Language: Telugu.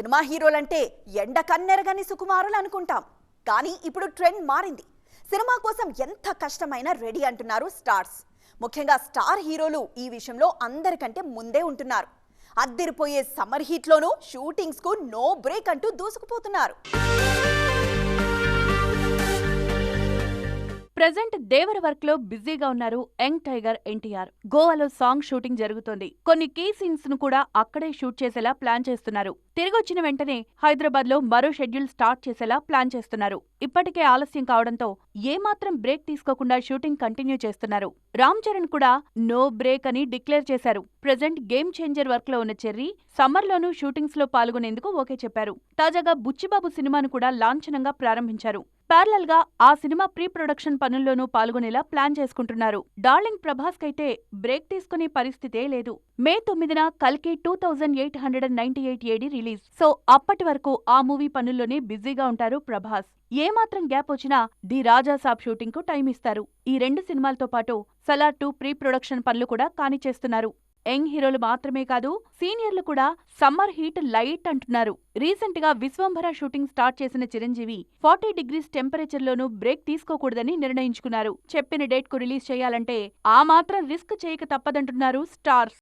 సినిమా హీరోలంటే ఎండ కన్నెరగని సుకుమారులు అనుకుంటాం. కానీ ఇప్పుడు ట్రెండ్ మారింది. సినిమా కోసం ఎంత కష్టమైనా రెడీ అంటున్నారు స్టార్స్. ముఖ్యంగా స్టార్ హీరోలు ఈ విషయంలో అందరికంటే ముందే ఉంటున్నారు. అద్దిరిపోయే సమ్మర్ హీట్లోనూ షూటింగ్స్కు నో బ్రేక్ అంటూ దూసుకుపోతున్నారు. ప్రజెంట్ దేవర వర్క్లో బిజీగా ఉన్నారు యంగ్ టైగర్ ఎన్టీఆర్. గోవాలో సాంగ్ షూటింగ్ జరుగుతోంది. కొన్ని కీ సీన్స్ను కూడా అక్కడే షూట్ చేసేలా ప్లాన్ చేస్తున్నారు. తిరిగొచ్చిన వెంటనే హైదరాబాద్లో మరో షెడ్యూల్ స్టార్ట్ చేసేలా ప్లాన్ చేస్తున్నారు. ఇప్పటికే ఆలస్యం కావడంతో ఏమాత్రం బ్రేక్ తీసుకోకుండా షూటింగ్ కంటిన్యూ చేస్తున్నారు. రామ్ చరణ్ కూడా నో బ్రేక్ అని డిక్లేర్ చేశారు. ప్రజెంట్ గేమ్ చేంజర్ వర్క్లో ఉన్న చెర్రీ సమ్మర్ లోనూ షూటింగ్స్లో పాల్గొనేందుకు ఓకే చెప్పారు. తాజాగా బుచ్చిబాబు సినిమాను కూడా లాంఛనంగా ప్రారంభించారు. ప్యారలల్గా ఆ సినిమా ప్రీ ప్రొడక్షన్ పనుల్లోనూ పాల్గొనేలా ప్లాన్ చేసుకుంటున్నారు. డార్లింగ్ ప్రభాస్ కైతే బ్రేక్ తీసుకునే పరిస్థితే లేదు. మే తొమ్మిదిన కల్కి two thousand eight hundred and ninety eight AD release. So అప్పటి వరకు ఆ మూవీ పనుల్లోనే బిజీగా ఉంటారు ప్రభాస్. ఏమాత్రం గ్యాప్ వచ్చినా ది రాజా సాబ్ షూటింగ్కు టైం ఇస్తారు ఈ రెండు సినిమాలతో పాటు సలార్ టూ ప్రీ ప్రొడక్షన్ పనులు కూడా కానిచేస్తున్నారు. యంగ్ హీరోలు మాత్రమే కాదు సీనియర్లు కూడా సమ్మర్ హీట్ లైట్ అంటున్నారు. రీసెంట్గా విశ్వంభర షూటింగ్ స్టార్ట్ చేసిన చిరంజీవి ఫార్టీ డిగ్రీస్ టెంపరేచర్ లోనూ బ్రేక్ తీసుకోకూడదని నిర్ణయించుకున్నారు. చెప్పిన డేట్కు రిలీజ్ చేయాలంటే ఆ మాత్రం రిస్క్ చేయక తప్పదంటున్నారు స్టార్స్.